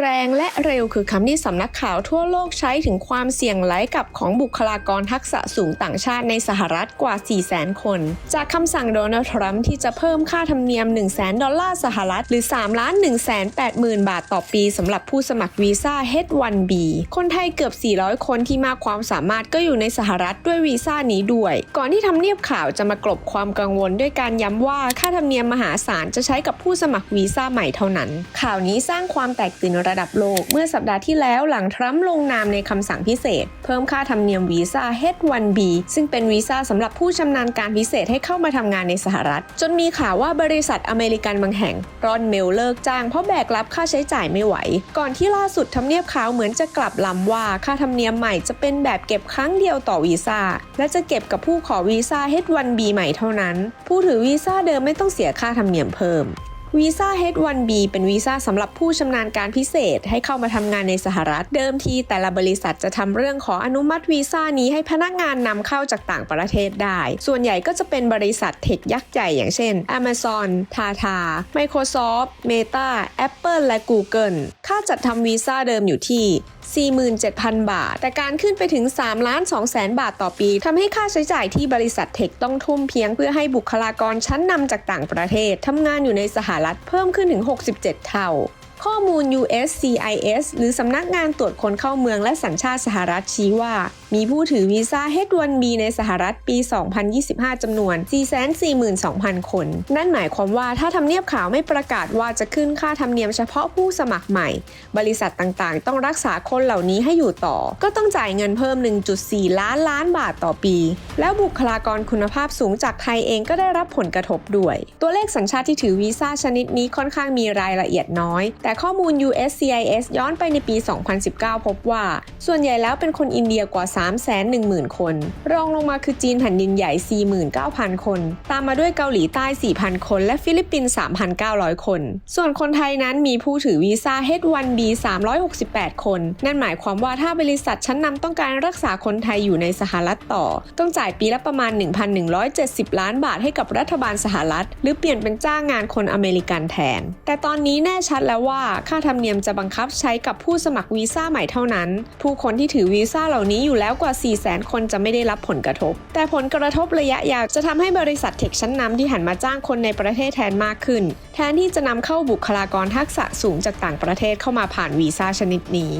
แรงและเร็วคือคำที่สำนักข่าวทั่วโลกใช้ถึงความเสี่ยงไหลกับของบุคลากรทักษะสูงต่างชาติในสหรัฐกว่า 400,000 คน จากคำสั่งโดนัลด์ทรัมป์ที่จะเพิ่มค่าธรรมเนียม 1 0 0 0 0ดอลลาร์สหรัฐ หรือ3ล้าน1 8 0 0 0 0 บาทต่อปีสำหรับผู้สมัครวีซ่า H1B คนไทยเกือบ 400 คนที่มากความสามารถก็อยู่ในสหรัฐด้วยวีซ่านี้ด้วย ก่อนที่ทำเนียบข่าวจะมากลบความกังวลด้วยการย้ำว่าค่าธรรมเนียมมหาศาลจะใช้กับผู้สมัครวีซ่าใหม่เท่านั้น ข่าวนี้สร้างความแตกตื่นระดับโลก เมื่อสัปดาห์ที่แล้วหลังทรัมป์ลงนามในคำสั่งพิเศษ เพิ่มค่าธรรมเนียมวีซ่า H1B ซึ่งเป็นวีซ่าสำหรับผู้ชำนาญการพิเศษให้เข้ามาทำงานในสหรัฐ จนมีข่าวว่าบริษัทอเมริกันบางแห่งรอนเมลเลิกจ้างเพราะแบกรับค่าใช้จ่ายไม่ไหว ก่อนที่ล่าสุดทำเนียบขาวเหมือนจะกลับลำว่าค่าธรรมเนียมใหม่จะเป็นแบบเก็บครั้งเดียวต่อวีซ่าและจะเก็บกับผู้ขอวีซ่า H1B ใหม่เท่านั้น ผู้ถือวีซ่าเดิมไม่ต้องเสียค่าธรรมเนียมเพิ่ม วีซ่า H1B เป็นวีซ่าสำหรับผู้ชำนาญการพิเศษให้เข้ามาทำงานในสหรัฐเดิมทีแต่ละบริษัทจะทำเรื่องขออนุมัติวีซ่านี้ให้พนักงานนำเข้าจากต่างประเทศได้ ส่วนใหญ่ก็จะเป็นบริษัทเทคยักษ์ใหญ่อย่างเช่น Amazon, Tata, Microsoft, Meta, Apple และ Google ค่าจัดทำวีซ่าเดิมอยู่ที่ 47,000 บาท แต่การขึ้นไปถึง3ล้าน2แสนบาทต่อปีทำให้ค่าใช้จ่ายที่บริษัทเทคต้องทุ่มเพียงเพื่อให้บุคลากรชั้นนำจากต่างประเทศทำงานอยู่ในสหรัฐเพิ่มขึ้นถึง 67 เท่าข้อมูล USCIS หรือสำนักงานตรวจคนเข้าเมืองและสัญชาติสหรัฐชี้ว่า มีผู้ถือวีซ่า H1B ในสหรัฐปี 2025 จำนวน 442,000 คน นั่นหมายความว่าถ้าทำเนียบข่าวไม่ประกาศว่าจะขึ้นค่าธรรมเนียมเฉพาะผู้สมัครใหม่ บริษัทต่างๆ ต้องรักษาคนเหล่านี้ให้อยู่ต่อ ก็ต้องจ่ายเงินเพิ่ม 1.4 ล้านล้านบาทต่อปี แล้วบุคลากรคุณภาพสูงจากไทยเองก็ได้รับผลกระทบด้วย ตัวเลขสัญชาติที่ถือวีซ่าชนิดนี้ค่อนข้างมีรายละเอียดน้อยแต่ข้อมูล USCIS ย้อนไปในปี 2019 พบว่า ส่วนใหญ่แล้วเป็นคนอินเดียกว่า 310,000 คน รองลงมาคือจีนแผ่นดินใหญ่ 49,000 คน ตามมาด้วยเกาหลีใต้ 4,000 คน และฟิลิปปินส์ 3,900 คน ส่วนคนไทยนั้นมีผู้ถือวีซ่า H1B 368 คน นั่นหมายความว่าถ้าบริษัทชั้นนำต้องการรักษาคนไทยอยู่ในสหรัฐต่อ ต้องจ่ายปีละประมาณ 1,170 ล้านบาทให้กับรัฐบาลสหรัฐ หรือเปลี่ยนเป็นจ้างงานคนอเมริกันแทน แต่ตอนนี้แน่ชัดแล้วว่าค่าธรรมเนียมจะบังคับใช้กับผู้สมัครวีซ่าใหม่เท่านั้น ผู้คนที่ถือวีซ่าเหล่านี้อยู่แล้วกว่า 400,000 คนจะไม่ได้รับผลกระทบ แต่ผลกระทบระยะยาวจะทำให้บริษัทเทคชั้นนำที่หันมาจ้างคนในประเทศแทนมากขึ้น แทนที่จะนำเข้าบุคลากรทักษะสูงจากต่างประเทศเข้ามาผ่านวีซ่าชนิดนี้